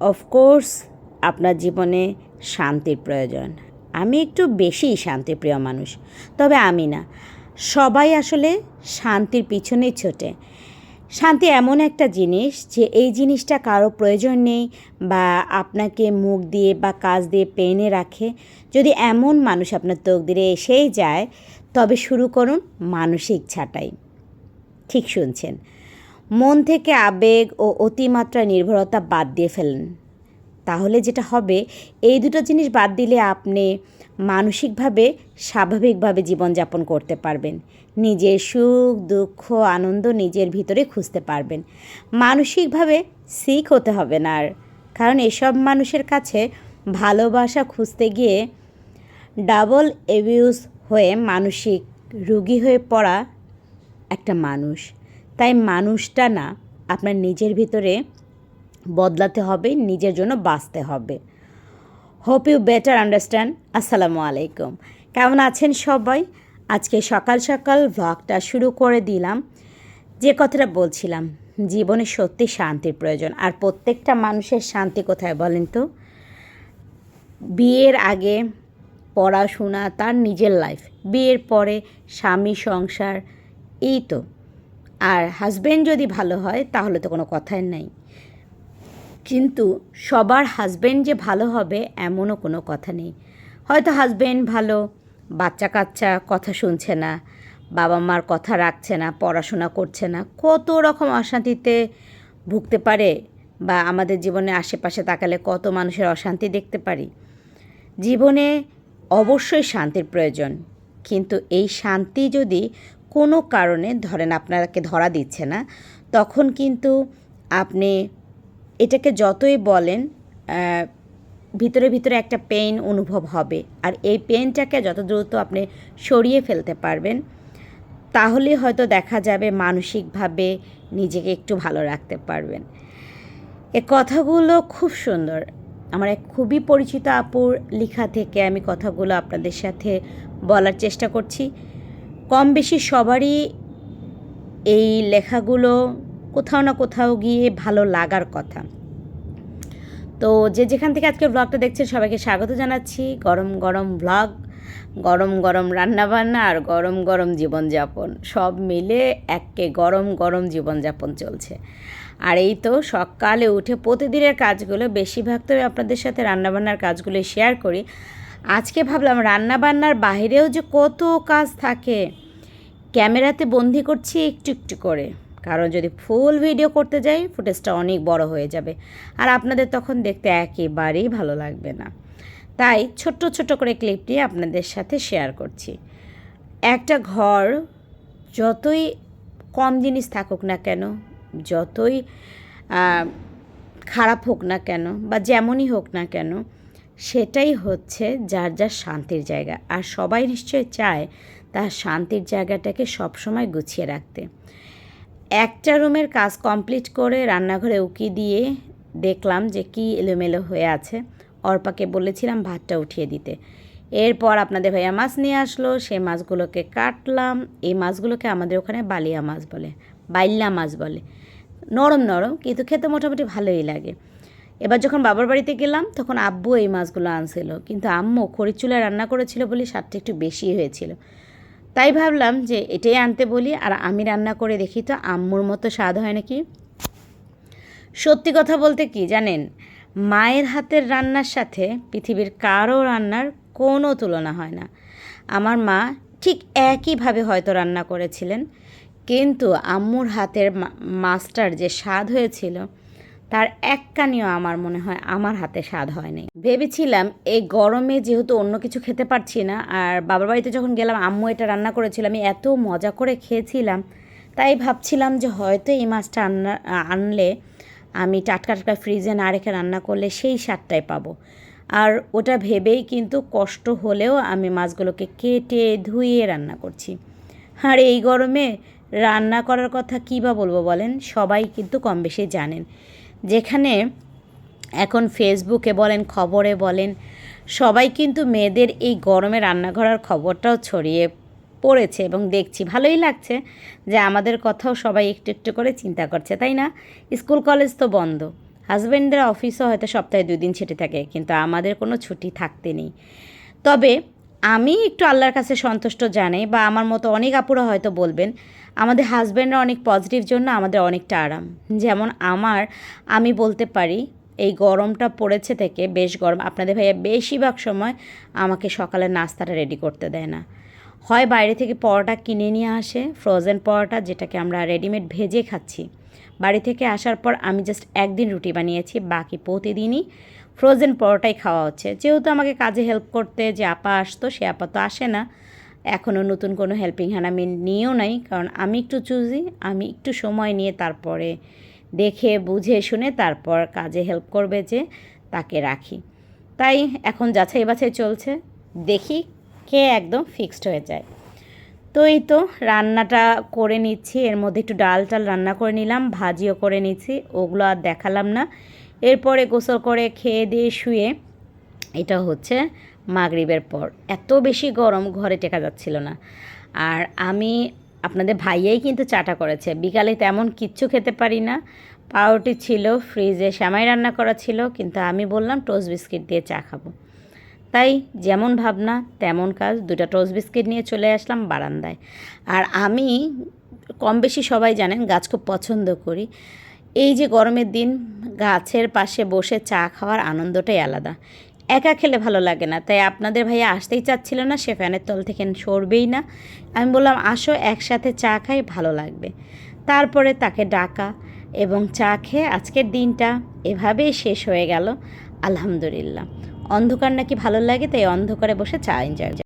Of course আপনার জীবনে শান্তির প্রয়োজন। আমি একটু বেশিই শান্তিপ্রিয় মানুষ, তবে আমি না। সবাই আসলে শান্তির পিছনেই ছোটে। শান্তি এমন একটা জিনিস যে এই জিনিসটা কারও প্রয়োজন নেই বা আপনাকে মুখ দিয়ে বা কাজ দিয়ে পেনে রাখে। যদি এমন মানুষ আপনার তকদিরে এসেই যায়, তবে শুরু করুন মানসিক ছাঁটাই। ঠিক শুনছেন? মন থেকে আবেগ ও অতিমাত্রা নির্ভরতা বাদ দিয়ে ফেলেন। তাহলে যেটা হবে, এই দুটো জিনিস বাদ দিলে আপনি মানসিকভাবে, স্বাভাবিকভাবে জীবনযাপন করতে পারবেন। নিজের সুখ, দুঃখ, আনন্দ নিজের ভিতরে খুঁজতে পারবেন। মানসিকভাবে সিক হতে হবে না আর। কারণ এসব মানুষের কাছে ভালোবাসা খুঁজতে গিয়ে ডাবল এবিউজ হয়ে মানসিক রুগী হয়ে পড়া একটা মানুষ। তাই মানুষটা না, আপনার নিজের ভিতরে বদলাতে হবে, নিজের জন্য বাঁচতে হবে। হোপ ইউ বেটার আন্ডারস্ট্যান্ড আসসালামু আলাইকুম। কেমন আছেন সবাই? আজকে সকাল সকাল ভ্লগটা শুরু করে দিলাম। যে কথাটা বলছিলাম, জীবনে সত্যি শান্তির প্রয়োজন। আর প্রত্যেকটা মানুষের শান্তি কোথায় বলেন তো? বিয়ের আগে পড়াশোনা, তার নিজের লাইফ বিয়ের পরে স্বামী, সংসার, এই তো। আর হাজব্যান্ড যদি ভালো হয়, তাহলে তো কোনো কথাই নাই। কিন্তু সবার হাজব্যান্ড যে ভালো হবে, এমনও কোনো কথা নেই। হয়তো হাজব্যান্ড ভালো বাচ্চা কাচ্চা কথা শুনছে না বাবা মার কথা রাখছে না, পড়াশোনা করছে না, কত রকম অশান্তিতে ভুগতে পারে বা আমাদের জীবনে আশেপাশে তাকালে কত মানুষের অশান্তি দেখতে পারি। জীবনে অবশ্যই শান্তির প্রয়োজন, কিন্তু এই শান্তি যদি কোনো কারণে, ধরেন আপনাকে ধরা দিচ্ছে না, তখন কিন্তু আপনি এটাকে যতই বলেন ভিতরে ভিতরে একটা পেইন অনুভব হবে। আর এই পেইনটাকে যত দ্রুত আপনি সরিয়ে ফেলতে পারবেন তাহলে হয়তো দেখা যাবে মানসিকভাবে নিজেকে একটু ভালো রাখতে পারবেন। এ কথাগুলো খুব সুন্দর। আমার এক খুবই পরিচিত আপুর লেখা থেকে আমি কথাগুলো আপনাদের সাথে বলার চেষ্টা করছি। কম বেশি সবারই এই লেখাগুলো কোথাও না কোথাও গিয়ে ভালো লাগার কথা। তো যে যেখান থেকে আজকে ব্লগটা দেখছেন, সবাইকে স্বাগত জানাচ্ছি। গরম গরম ব্লগ গরম গরম রান্নাবান্না আর গরম গরম জীবনযাপন সব মিলে একে গরম গরম জীবনযাপন চলছে। আর এই তো সকালে উঠে প্রতিদিনের কাজগুলো, বেশিরভাগ তো আপনাদের সাথে রান্নাবান্নার কাজগুলো শেয়ার করি। আজকে ভাবলাম রান্নাবান্নার বাইরেও যে কত কাজ থাকে ক্যামেরাতে বন্দি করছি একটু একটু করে। কারণ যদি ফুল ভিডিও করতে যাই ফুটেজটা অনেক বড় হয়ে যাবে। আর আপনাদের তখন দেখতে একেবারেই ভালো লাগবে না। তাই ছোট্ট ছোট্ট করে ক্লিপটি আপনাদের সাথে শেয়ার করছি। একটা ঘর যতই কম জিনিস থাকুক না কেন, যতই খারাপ হোক না কেন বা যেমনই হোক না কেন, সেটাই হচ্ছে যার যার শান্তির জায়গা। আর সবাই নিশ্চয় চায় তার শান্তির জায়গাটাকে সবসময় গুছিয়ে রাখতে। একটা রুমের কাজ কমপ্লিট করে রান্নাঘরে উকি দিয়ে দেখলাম যে কি এলোমেলো হয়ে আছে। অর্পাকে বলেছিলাম ভাতটা উঠিয়ে দিতে। এরপর আপনাদের ভাইয়া মাছ নিয়ে আসলো সেই মাছগুলোকে কাটলাম। এই মাছগুলোকে আমাদের ওখানে বালিয়া মাছ বলে, বাইল্লা মাছ বলে। নরম নরম, কিন্তু খেতে মোটামুটি ভালোই লাগে। এবার যখন বাবার বাড়িতে গেলাম, তখন আব্বু এই মাছগুলো আনছিল। কিন্তু আম্মু খড়ির চুলায় রান্না করেছিল বলে স্বাদটা একটু বেশি হয়েছিল। তাই ভাবলাম যে এটাই আনতে বলি আর আমি রান্না করে দেখি তো আম্মুর মতো স্বাদ হয় নাকি। সত্যি কথা বলতে কি জানেন, মায়ের হাতের রান্নার সাথে পৃথিবীর কারও রান্নার কোনো তুলনা হয় না। আমার মা ঠিক একইভাবে হয়তো রান্না করেছিলেন, কিন্তু আম্মুর হাতের মা- মাছটার যে স্বাদ হয়েছিল তার এক কানিও আমার মনে হয় আমার হাতে স্বাদ হয়নি ভেবেছিলাম এই গরমে যেহেতু অন্য কিছু খেতে পারছি না, আর বাবার বাড়িতে যখন গেলাম, আম্মু এটা রান্না করেছিল, আমি এত মজা করে খেয়েছিলাম, তাই ভাবছিলাম যে হয়তো এই মাছটা আন্না, আনলে আমি টাটকা টাটকা ফ্রিজে না রেখে রান্না করলে সেই স্বাদটাই পাবো। আর ওটা ভেবেই কিন্তু কষ্ট হলেও আমি মাছগুলোকে কেটে ধুয়ে রান্না করছি। আর এই গরমে রান্না করার কথা কী বা বলব বলেন? সবাই কিন্তু কম বেশি জানেন। যেখানে এখন ফেসবুকে বলেন, খবরে বলেন, সবাই কিন্তু মেয়েদের এই গরমে রান্না করার খবরটাও ছড়িয়ে পড়েছে এবং দেখছি। ভালোই লাগছে যে আমাদের কথাও সবাই একটু একটু করে চিন্তা করছে, তাই না? স্কুল, কলেজ তো বন্ধ। হাজব্যান্ডদের অফিসও হয়তো সপ্তাহে দুদিন ছুটি থাকে, কিন্তু আমাদের কোনো ছুটি থাকতে নেই। তবে আমি একটু আল্লাহর কাছে সন্তুষ্ট জানাই বা আমার মতো অনেক আপুরা হয়তো বলবেন, আমাদের হাজব্যান্ডরা অনেক পজিটিভ জন্য আমাদের অনেকটা আরাম। যেমন আমার, আমি বলতে পারি, এই গরমটা পড়েছে থেকে বেশ গরম, আপনাদের ভাইয়া বেশিরভাগ সময় আমাকে সকালে নাস্তাটা রেডি করতে দেয় না। হয় বাইরে থেকে পরোটা কিনে নিয়ে আসে ফ্রোজেন পরোটা যেটাকে আমরা রেডিমেড ভেজে খাচ্ছি। বাড়ি থেকে আসার পর আমি জাস্ট একদিন রুটি বানিয়েছি, বাকি প্রতিদিনই ফ্রোজেন পরোটাই খাওয়া হচ্ছে। যেহেতু আমাকে কাজে হেল্প করতে যে আপা আসতো, সে আপা তো আসে না। এখনও নতুন কোনো হেল্পিং হ্যান্ড আমি নিয়েও নাই, কারণ আমি একটু চুজি আমি একটু সময় নিয়ে তারপরে দেখে, বুঝে, শুনে তারপর কাজে হেল্প করবে যে তাকে রাখি। তাই এখন যাচাই বাছাই চলছে, দেখি কে একদম ফিক্সড হয়ে যায়। তো এই তো রান্নাটা করে নিচ্ছি, এর মধ্যে একটু ডাল টাল রান্না করে নিলাম, ভাজিও করে নিচ্ছি, ওগুলো আর দেখালাম না। এরপরে গোসল করে খেয়ে দিয়ে শুয়ে এটা হচ্ছে মাগরিবের পর। এত বেশি গরম ঘরে টেকা যাচ্ছিল না। আর আমি, আপনাদের ভাইয়াই কিন্তু চাটা করেছে। বিকালে তেমন কিচ্ছু খেতে পারি না। পাউরুটি ছিল, ফ্রিজে শ্যামাই রান্না করা ছিল, কিন্তু আমি বললাম টোস্ট বিস্কিট দিয়ে চা খাব। তাই যেমন ভাবনা, তেমন কাজ দুটা টোস্ট বিস্কিট নিয়ে চলে আসলাম বারান্দায়। আর আমি কম বেশি সবাই জানেন, গাছ খুব পছন্দ করি। এই যে গরমের দিন, গাছের পাশে বসে চা খাওয়ার আনন্দটাই আলাদা। একা খেলে ভালো লাগে না, তাই আপনাদের ভাইয়া আসতেই চাচ্ছিল না, সে ফ্যানের তল থেকে সরবেই না। আমি বললাম, আসো, একসাথে চা খাই, ভালো লাগবে। তারপরে তাকে ডাকা এবং চা খেয়ে আজকের দিনটা এভাবেই শেষ হয়ে গেল। আলহামদুলিল্লাহ। অন্ধকার নাকি ভালো লাগে, তাই অন্ধকারে বসে চা এনজয়